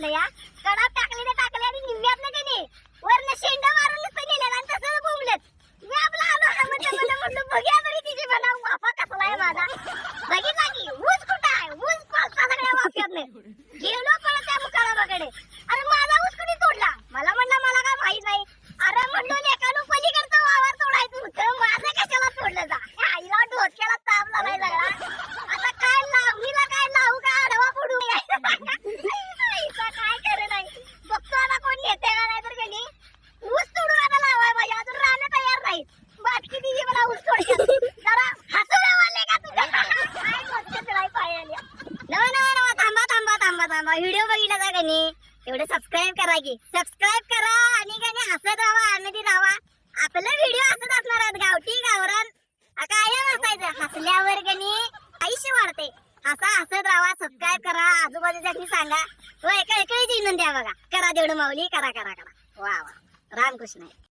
आपलं या कडा टाकले ते टाकले आणि निम्म्यात ना त्याने वरनं शेंडा मारून नुसतं नेलेलं आणि तसंच बोंबलेत. मी आपला आलो हा म्हणलं म्हणलं म्हणलं बघ्या तरी तिची म्हणा वाफा कसला आहे माझा. बघितला की ऊस कुठं आहे? ऊस पालता सगळ्या वाफ्यातले गेलो पळत त्या मुकाळाबाकडे अरे दिली मला ऊस जरा हसू का काय तुला नवा नवा नवा थांबा थांबा थांबा थांबा व्हिडिओ बघितला का कनी एवढे सबस्क्राईब करा की सबस्क्राईब करा आणि कनी हसत राहा आनंदी राहा आपला व्हिडिओ हसत असणार आहेत गावठी गावरान आ, कायम असायचं हसल्यावर कनी आयुष्य वाढते हसा हसत राहा सबस्क्राईब करा आजूबाजूसाठी सांगा व एका एकाची नोंद द्या बघा करा देवढं माऊली करा करा करा वा वा रामकृष्ण